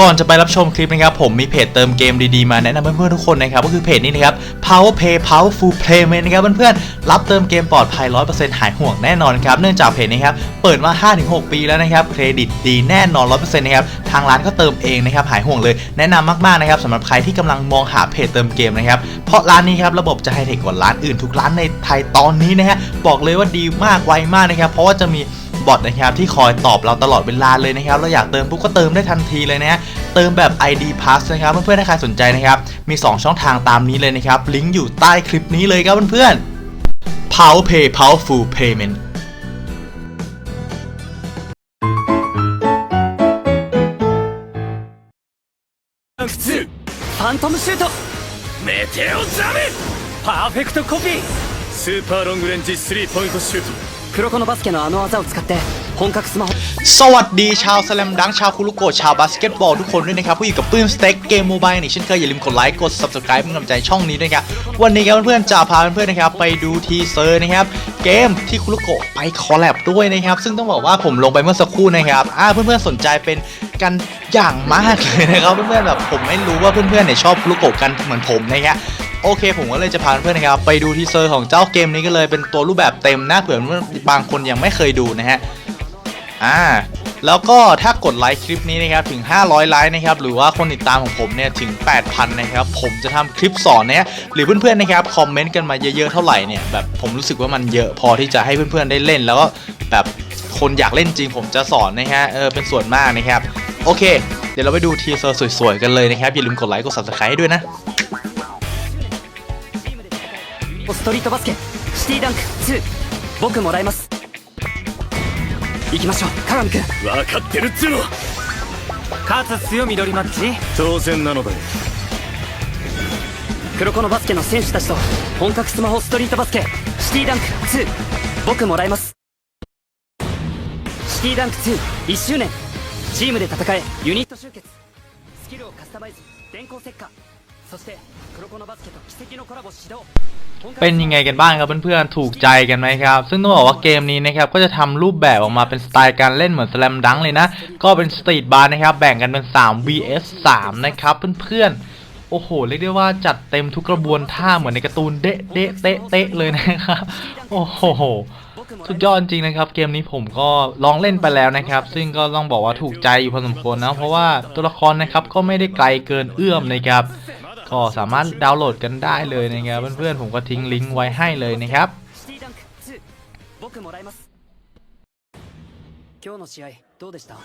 ก่อนจะไปรับชมคลิปนะครับผมมีเพจเติมเกมดีๆมาแนะนำเพื่อนๆทุกคนนะครับก็คือเพจนี้นะครับ power play Powerful Payment นะครับเพื่อนๆรับเติมเกมปลอดภัย 100%หายห่วงแน่นอนครับเนื่องจากเพจนี้ครับเปิดมา 5-6 ปีแล้วนะครับเครดิตดีแน่นอน 100%นะครับทางร้านก็เติมเองนะครับหายห่วงเลยแนะนำมากๆนะครับสำหรับใครที่กำลังมองหาเพจเติมเกมนะครับเพราะร้านนี้ครับระบบจะไฮเทคกว่าร้านอื่นทุกร้านในไทยตอนนี้นะฮะบอกเลยว่าดีมากไวมากนะครับเพราะว่าจะมี บอทนะครับที่คอยตอบเราตลอดเวลาเลยนะครับเราอยากเติมปุ๊บก็เติมได้ทันทีเลยนะฮะเติมแบบ ID Pass นะครับเพื่อนๆถ้าใครสนใจนะครับ มี 2 ช่องทางตามนี้เลยนะครับ ลิงก์อยู่ใต้คลิปนี้เลยครับเพื่อนๆ Power Pay Powerful Payment 普通ファントムシュートメテオザメパーフェクトコピー スーパーロングレンジスリーポイントシュート黒子のバスケのあの技を使って本格スマホ สวัสดีชาวสแลมดังชาวคุรุโกะชาวบาสเกตบอลทุกคนด้วยนะครับผู้อยู่กับปื้มสเต็กเกมโมบายนี่เช่นเคยอย่าลืมกดไลค์กด subscribe เป็นกำลังใจช่องนี้ด้วยครับวันนี้ครับเพื่อนๆจะพาเพื่อนๆนะครับไปดูทีเซอร์นะครับเกมที่คุรุโกะไปคอลแลบด้วยนะครับซึ่งต้องบอกว่าผมลงไปเมื่อสักครู่นะครับอ่าเพื่อนๆสนใจเป็นกันอย่างมากเลยนะครับเพื่อนๆแบบผมไม่รู้ว่าเพื่อนๆเนี่ยชอบคุรุโกะกันเหมือนผมนะครับ โอเค ผมก็เลยจะพาเพื่อนๆนะครับไปดูทีเซอร์ของเจ้าเกมนี้กันเลยเป็นตัวรูปแบบเต็มนะเผื่อบางคนยังไม่เคยดูนะฮะอ่าแล้วก็ถ้ากดไลค์คลิปนี้นะครับถึง 500 ไลค์นะครับหรือว่าคนติดตามของผมเนี่ยถึง 8,000 นะครับผมจะทำคลิปสอนเนี่ยหรือเพื่อนๆนะครับคอมเมนต์กันมาเยอะๆเท่าไหร่เนี่ยแบบผมรู้สึกว่ามันเยอะพอที่จะให้เพื่อนๆได้เล่น แล้วก็แบบคนอยากเล่นจริงผมจะสอนนะฮะเออเป็นส่วนมากนะครับโอเค เดี๋ยวเราไปดูทีเซอร์สวยๆกันเลยนะครับอย่าลืมกดไลค์กด subscribe ให้ด้วยนะ ストリートバスケ。シティダンク2僕もらいます。行きましょう。鏡くん。分かってるっつうの。勝つ強緑マッチ。当然なのだよ。黒子のバスケの選手たちと本格スマホストリートバスケ。シティダンク2僕もらいます。シティダンク21周年。チームで戦え。ユニット集結。スキルをカスタマイズ。電光石火 เป็นยังไงกันบ้างครับเพื่อนๆ ถูกใจกันไหมครับ ซึ่งต้องบอกว่าเกมนี้นะครับ ก็จะทำรูปแบบออกมาเป็นสไตล์การเล่นเหมือนสแลมดังเลยนะ ก็เป็นสตรีทบาร์นะครับ แบ่งกันเป็น 3 vs 3 นะครับเพื่อนๆ โอ้โห เรียกได้ว่าจัดเต็มทุกกระบวนท่าเหมือนในการ์ตูนเดะเดะเตะเตะเลยนะครับ โอ้โหสุดยอดจริงนะครับ เกมนี้ผมก็ลองเล่นไปแล้วนะครับ ซึ่งก็ต้องบอกว่าถูกใจอยู่พอสมควรนะเพราะว่าตัวละครนะครับก็ไม่ได้ไกลเกินเอื้อมนะครับ ก็สามารถดาวน์โหลดกันได้เลยนะครับเพื่อนๆผมก็ทิ้งลิงก์ไว้ให้เลยนะครับ シティダンク2僕もらいます今日の試合どうでした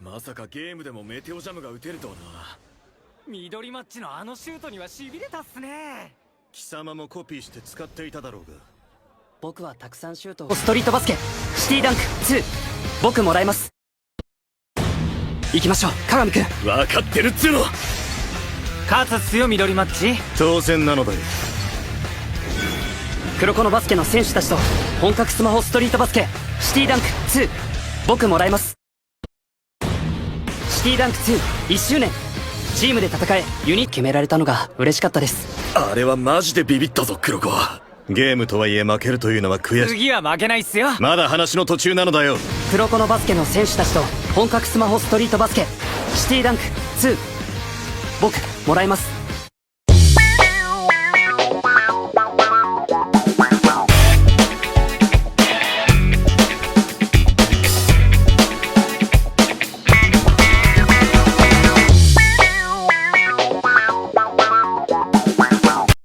まさかゲームでもメテオジャムが打てるとはな緑マッチのあのシュートにはしびれたっすね貴様もコピーして使っていただろうが僕はたくさんシュートをストリートバスケシティダンク2僕もらいます行きましょう鏡くん分かってるっつうの 勝つ強緑マッチ？当然なのだよ。黒子のバスケの選手たちと本格スマホストリートバスケ。シティダンク2僕もらいます。シティダンク21周年。チームで戦え。ユニ決められたのが嬉しかったです。あれはマジでビビったぞ黒子ゲームとはいえ負けるというのは悔しい。次は負けないっすよ。まだ話の途中なのだよ。黒子のバスケの選手たちと本格スマホストリートバスケ。シティダンク2僕もらいます。